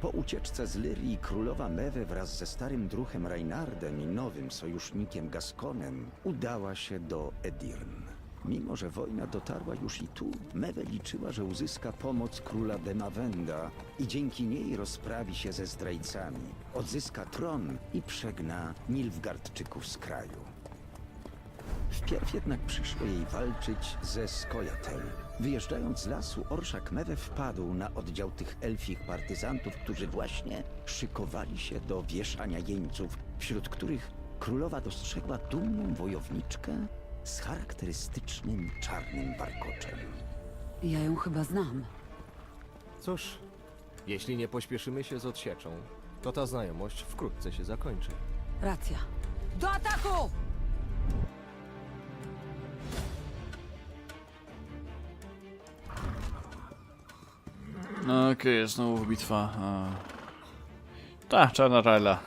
Po ucieczce z Lyrii królowa Mewe wraz ze starym druhem Reinardem i nowym sojusznikiem Gaskonem udała się do Edirn. Mimo, że wojna dotarła już i tu, Mewe liczyła, że uzyska pomoc króla Demawenda i dzięki niej rozprawi się ze zdrajcami, odzyska tron i przegna Nilfgardczyków z kraju. Wpierw jednak przyszło jej walczyć ze Skojatel. Wyjeżdżając z lasu, Orszak Mewe wpadł na oddział tych elfich partyzantów, którzy właśnie szykowali się do wieszania jeńców, wśród których królowa dostrzegła dumną wojowniczkę z charakterystycznym czarnym warkoczem. Ja ją chyba znam. Cóż, jeśli nie pośpieszymy się z odsieczą, to ta znajomość wkrótce się zakończy. Racja. Do ataku! No, Okej, znowu bitwa. Ta, czarna rajla.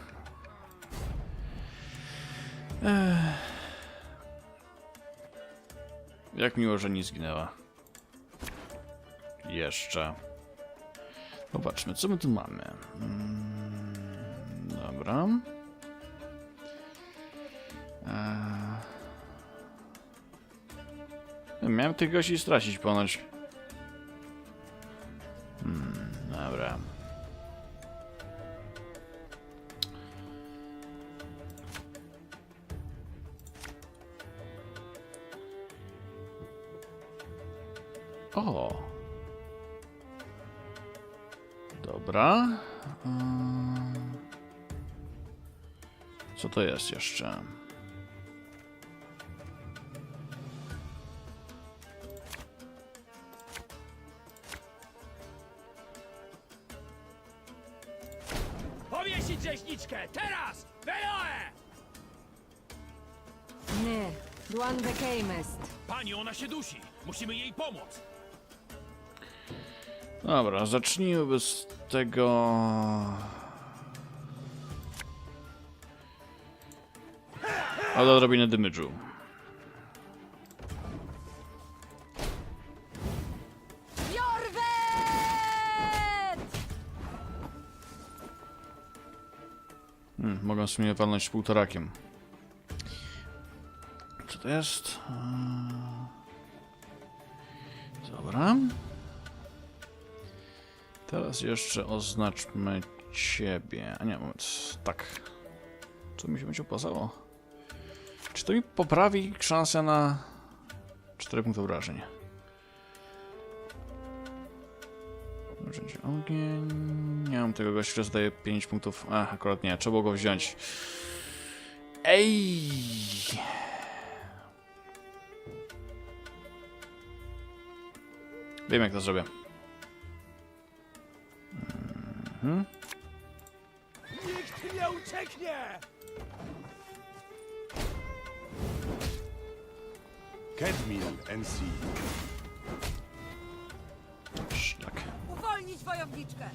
Ech. Jak miło, że nie zginęła. Jeszcze. Popatrzmy, co my tu mamy. Mm, dobra. Miałem tych gości stracić ponoć. O. Dobra. Co to jest jeszcze? Powiesić rzeźniczkę! Teraz! Veloe! Nie, Duan Bekejmest. Pani, ona się dusi! Musimy jej pomóc! Dobra, zacznijmy bez tego. Od odrobiny damage'u. Hmm, mogę w sumie walnąć półtorakiem. Co to jest? Eee, Dobra. Teraz jeszcze oznaczmy ciebie. A nie. Tak. Co mi się będzie opłacało? Czy to mi poprawi szansę na 4 punkty wrażeń? Narzędzie ogień. Nie mam tego gościa, który zdaje 5 punktów. A, akurat nie, trzeba go wziąć. Ej! Wiem jak to zrobię. Mhm. Nikt nie ucieknie! Kedmil NC. Szlak. Uwolnić wojowniczkę!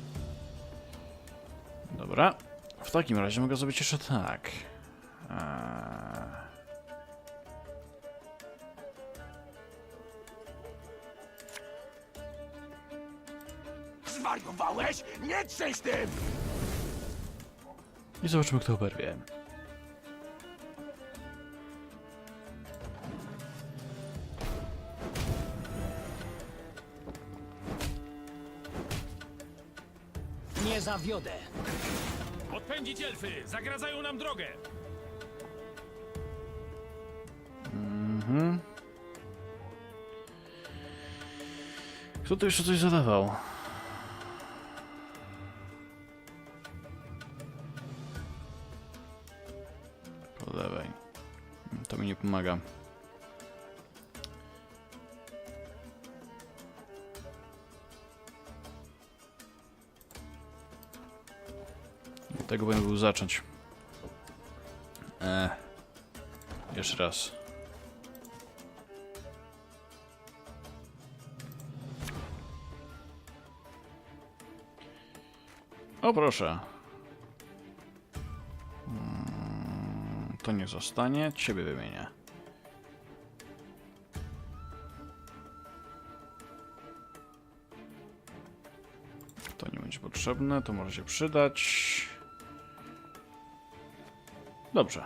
Dobra. W takim razie mogę zrobić jeszcze tak. Zwariowałeś? Nie trzęś tym! I zobaczymy kto oberwie. Nie zawiodę! Odpędzić elfy! Zagradzają nam drogę! Mhm. Kto tu jeszcze coś zadawał? Tego bym był zacząć. Eee. Jeszcze raz. O proszę. Mm, To niech zostanie. Ciebie wymienię. To nie będzie potrzebne, to może się przydać. Dobrze.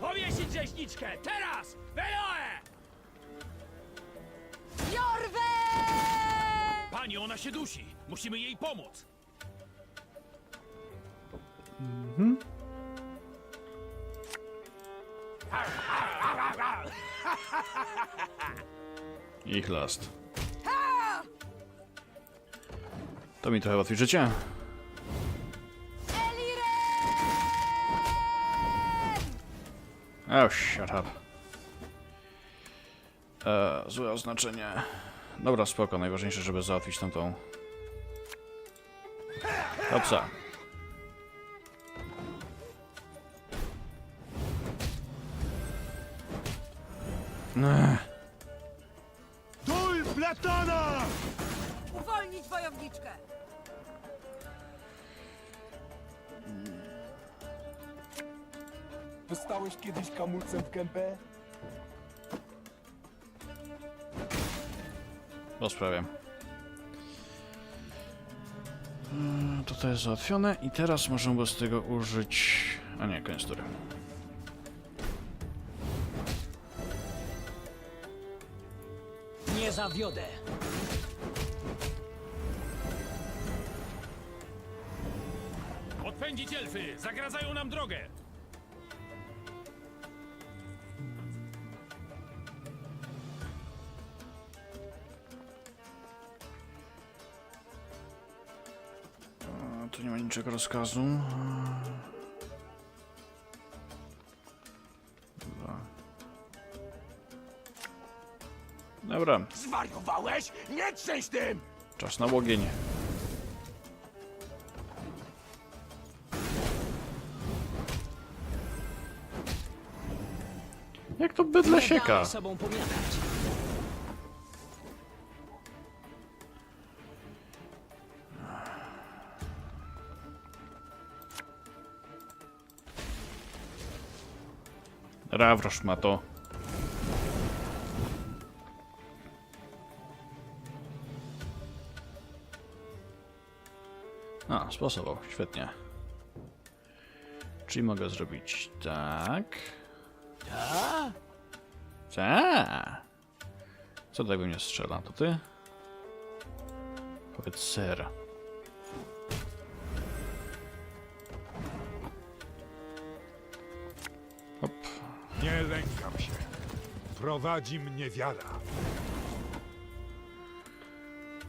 Powiesić rzeźniczkę! Teraz! Veloe! Jorwe! Pani, ona się dusi! Musimy jej pomóc! Ich last. To mi trochę ułatwi życie. Oh, shut up. E, złe oznaczenie. Dobra, spoko. Najważniejsze, żeby załatwić tamtą. Hopsa. Ech. Dostałeś kiedyś kamulcem w gębę? Po sprawie. Mm, To to jest załatwione i teraz możemy bez tego użyć... A nie, koniec tury. Nie zawiodę! Odpędzić elfy! Zagradzają nam drogę! Tu nie ma niczego rozkazu. Dwa. Dobra, Zwariowałeś? Nie trzęś tym! czas na łogień. Jak to bydle sieka? sobą pomiatać! Rawrosz ma to. A, sposobował, świetnie. Czyli mogę zrobić tak. Tak. Co tak we mnie strzela? To ty? Powiedz ser. Prowadzi mnie wiara.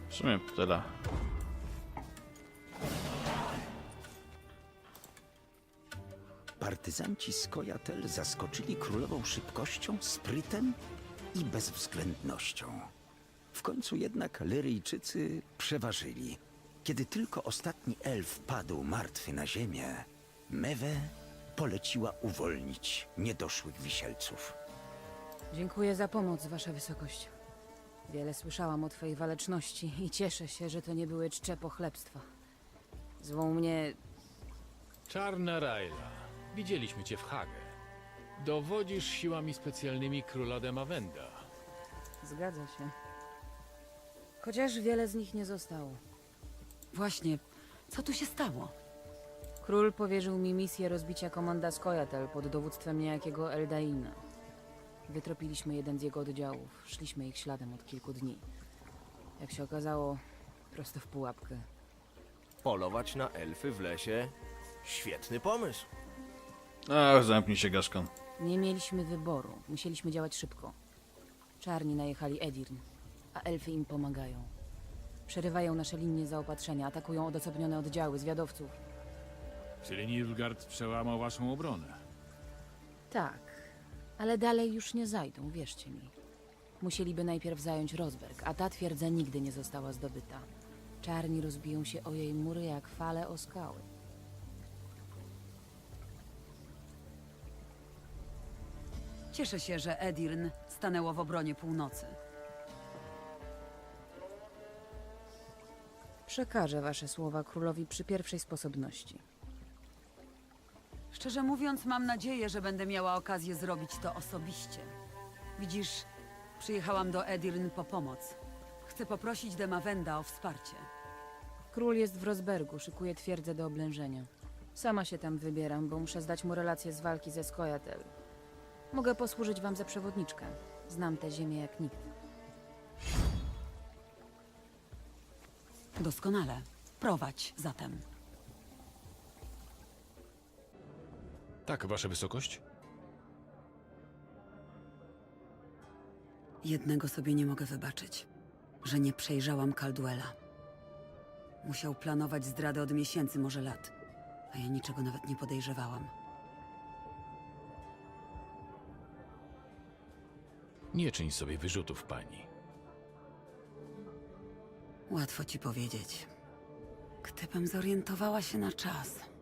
W sumie tyle. Partyzanci z Kojatel zaskoczyli królową szybkością, sprytem i bezwzględnością. W końcu jednak Lyryjczycy przeważyli. Kiedy tylko ostatni elf padł martwy na ziemię, Mewe poleciła uwolnić niedoszłych wisielców. Dziękuję za pomoc, Wasza Wysokość. Wiele słyszałam o Twojej waleczności i cieszę się, że to nie były czcze pochlebstwa. Zwą mnie Czarna Raila. Widzieliśmy cię w Hage. Dowodzisz siłami specjalnymi króla Demawenda. Zgadza się. Chociaż wiele z nich nie zostało. Właśnie, co tu się stało? Król powierzył mi misję rozbicia komanda Skojatel pod dowództwem niejakiego Eldaina. Wytropiliśmy jeden z jego oddziałów. Szliśmy ich śladem od kilku dni. Jak się okazało, prosto w pułapkę. Polować na elfy w lesie? Świetny pomysł. Ach, zamknij się, Gaskon. Nie mieliśmy wyboru. Musieliśmy działać szybko. Czarni najechali Edirn, a elfy im pomagają. Przerywają nasze linie zaopatrzenia, atakują odosobnione oddziały zwiadowców. Czyli Nilfgaard przełamał waszą obronę. Tak, ale dalej już nie zajdą, wierzcie mi. Musieliby najpierw zająć Rosberg, a ta twierdza nigdy nie została zdobyta. Czarni rozbiją się o jej mury jak fale o skały. Cieszę się, że Edirn stanęło w obronie północy. Przekażę wasze słowa królowi przy pierwszej sposobności. Szczerze mówiąc, mam nadzieję, że będę miała okazję zrobić to osobiście. Widzisz, przyjechałam do Edirn po pomoc. Chcę poprosić Demawenda o wsparcie. Król jest w Rosbergu, szykuje twierdzę do oblężenia. Sama się tam wybieram, bo muszę zdać mu relację z walki ze Skojatel. Mogę posłużyć wam za przewodniczkę. Znam tę ziemię jak nikt. Doskonale. Prowadź zatem. Tak, wasza wysokość? Jednego sobie nie mogę wybaczyć, że nie przejrzałam Caldwella. Musiał planować zdradę od miesięcy, może lat, a ja niczego nawet nie podejrzewałam. Nie czyń sobie wyrzutów, pani. Łatwo ci powiedzieć. Gdybym zorientowała się na czas.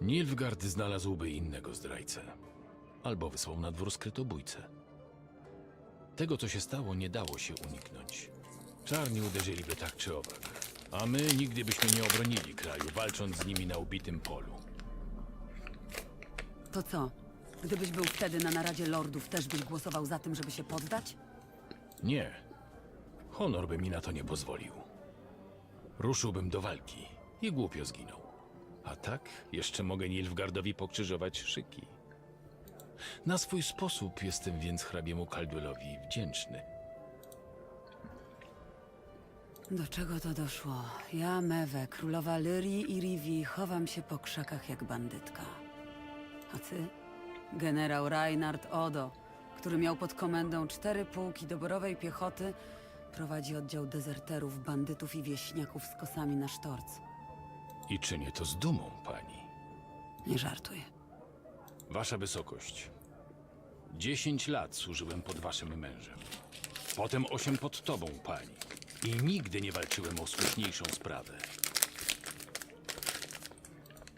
Nilfgaard znalazłby innego zdrajcę. Albo wysłał na dwór skrytobójcę. Tego, co się stało, nie dało się uniknąć. Czarni uderzyliby tak czy owak. A my nigdy byśmy nie obronili kraju, walcząc z nimi na ubitym polu. To co? Gdybyś był wtedy na naradzie lordów, też byś głosował za tym, żeby się poddać? Nie. Honor by mi na to nie pozwolił. Ruszyłbym do walki i głupio zginął. A tak jeszcze mogę Nilfgardowi pokrzyżować szyki. Na swój sposób jestem więc hrabiemu Caldwellowi wdzięczny. Do czego to doszło? Ja, Mewe, królowa Lyrii i Rivi, chowam się po krzakach jak bandytka. A ty? Generał Reinhard Odo, który miał pod komendą cztery pułki doborowej piechoty, prowadzi oddział dezerterów, bandytów i wieśniaków z kosami na sztorc. I czynię to z dumą, pani. Nie żartuj. Wasza wysokość. Dziesięć lat służyłem pod waszym mężem. Potem osiem pod tobą, pani. I nigdy nie walczyłem o słuszniejszą sprawę.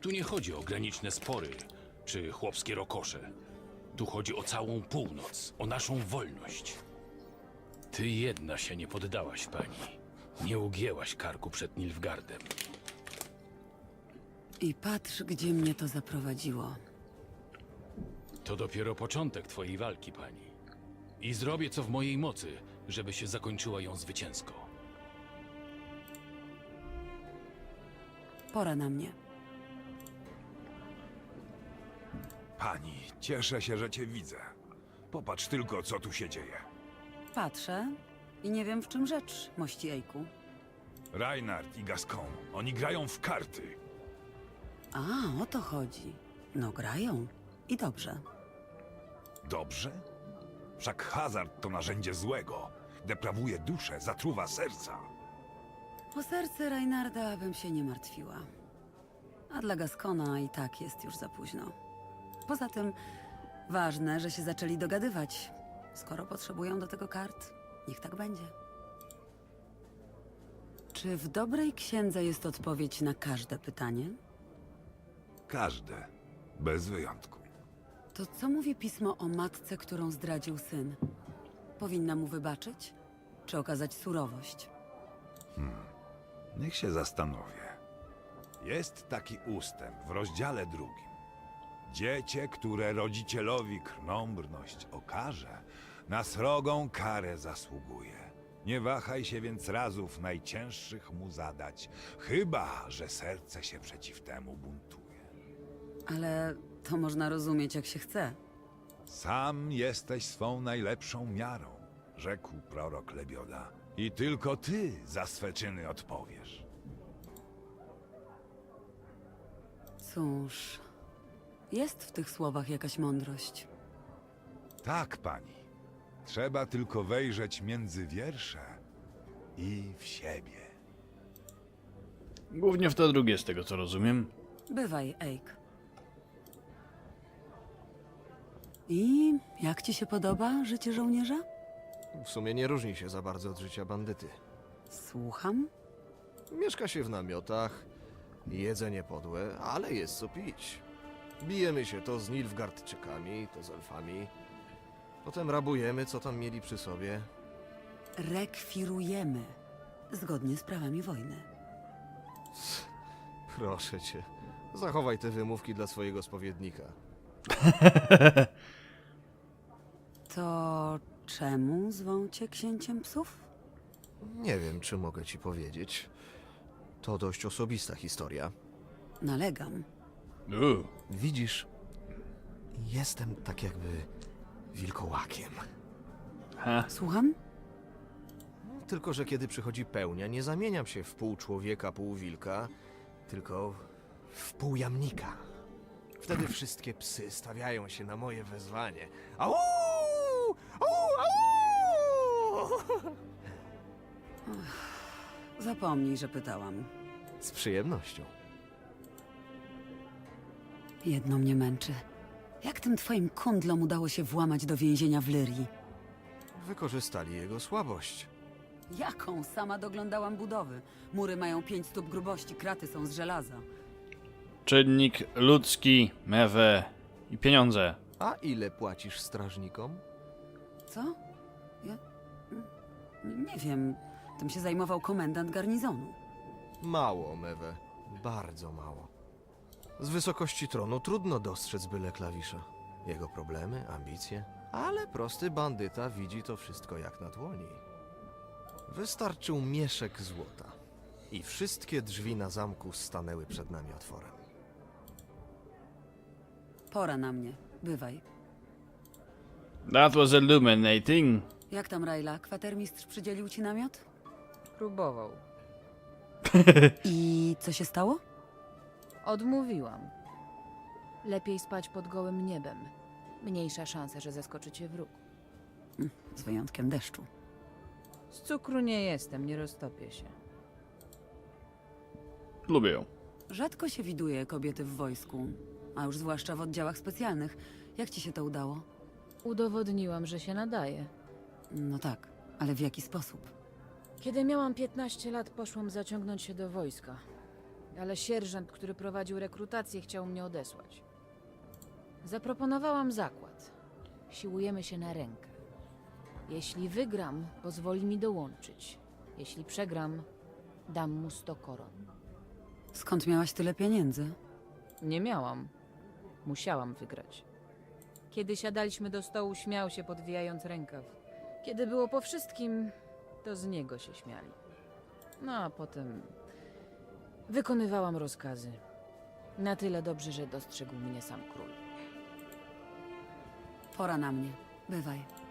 Tu nie chodzi o graniczne spory czy chłopskie rokosze. Tu chodzi o całą północ, o naszą wolność. Ty jedna się nie poddałaś, pani. Nie ugięłaś karku przed Nilfgardem. I patrz, gdzie mnie to zaprowadziło. To dopiero początek twojej walki, pani. I zrobię co w mojej mocy, żeby się zakończyła ją zwycięsko. Pora na mnie. Pani, cieszę się, że cię widzę. Popatrz tylko, co tu się dzieje. Patrzę i nie wiem, w czym rzecz, mości Ejku. Reinhard i Gascon, oni grają w karty. A, o to chodzi. No, grają. I dobrze. Dobrze? Wszak hazard to narzędzie złego. Deprawuje duszę, zatruwa serca. O serce Reinarda bym się nie martwiła. A dla Gaskona i tak jest już za późno. Poza tym, ważne, że się zaczęli dogadywać. Skoro potrzebują do tego kart, niech tak będzie. Czy w dobrej księdze jest odpowiedź na każde pytanie? Każde, bez wyjątku. To co mówi pismo o matce, którą zdradził syn? Powinna mu wybaczyć? Czy okazać surowość? Niech się zastanowię. Jest taki ustęp w rozdziale drugim. Dziecię, które rodzicielowi krnąbrność okaże, na srogą karę zasługuje. Nie wahaj się więc razów najcięższych mu zadać, chyba że serce się przeciw temu buntuje. Ale to można rozumieć, jak się chce. Sam jesteś swą najlepszą miarą, rzekł prorok Lebioda. I tylko ty za swe czyny odpowiesz. Cóż, jest w tych słowach jakaś mądrość. Tak, pani. Trzeba tylko wejrzeć między wiersze i w siebie. Głównie w to drugie, z tego co rozumiem. Bywaj, Eik. I jak ci się podoba życie żołnierza? W sumie nie różni się za bardzo od życia bandyty. Słucham. Mieszka się w namiotach, jedzenie podłe, ale jest co pić. Bijemy się to z Nilfgaardczykami, to z elfami. Potem rabujemy, co tam mieli przy sobie. Rekwirujemy. Zgodnie z prawami wojny. Proszę cię, zachowaj te wymówki dla swojego spowiednika. To czemu zwą cię księciem psów? Nie wiem, czy mogę ci powiedzieć. To dość osobista historia. Nalegam. Uuu. Widzisz, jestem tak jakby wilkołakiem. Ha. Słucham? Tylko, że kiedy przychodzi pełnia, nie zamieniam się w pół człowieka, pół wilka, tylko w pół jamnika. Wtedy wszystkie psy stawiają się na moje wezwanie. Au! Au! Au! Zapomnij, że pytałam. Z przyjemnością. Jedno mnie męczy. Jak tym twoim kundlom udało się włamać do więzienia w Lyrii? Wykorzystali jego słabość. Jaką? Sama doglądałam budowy. Mury mają pięć stóp grubości, kraty są z żelaza. Czynnik ludzki, mewe i pieniądze. A ile płacisz strażnikom? Co? Ja... Nie wiem. Tym się zajmował komendant garnizonu. Mało, Mewe. Bardzo mało. Z wysokości tronu trudno dostrzec byle klawisza. Jego problemy, ambicje, ale prosty bandyta widzi to wszystko jak na dłoni. Wystarczył mieszek złota i wszystkie drzwi na zamku stanęły przed nami otworem. Pora na mnie. Bywaj. That was illuminating. Jak tam, Rajla? Kwatermistrz przydzielił ci namiot? Próbował. I co się stało? Odmówiłam. Lepiej spać pod gołym niebem. Mniejsza szansa, że zaskoczycie wróg. Z wyjątkiem deszczu. Z cukru nie jestem, nie roztopię się. Lubię ją. Rzadko się widuje kobiety w wojsku, a już zwłaszcza w oddziałach specjalnych. Jak ci się to udało? Udowodniłam, że się nadaje. No tak, ale w jaki sposób? Kiedy miałam 15 lat, poszłam zaciągnąć się do wojska. Ale sierżant, który prowadził rekrutację, chciał mnie odesłać. Zaproponowałam zakład. Siłujemy się na rękę. Jeśli wygram, pozwoli mi dołączyć. Jeśli przegram, dam mu 100 koron. Skąd miałaś tyle pieniędzy? Nie miałam. Musiałam wygrać. Kiedy siadaliśmy do stołu, śmiał się podwijając rękaw. Kiedy było po wszystkim, to z niego się śmiali. No a potem wykonywałam rozkazy. Na tyle dobrze, że dostrzegł mnie sam król. Pora na mnie. Bywaj.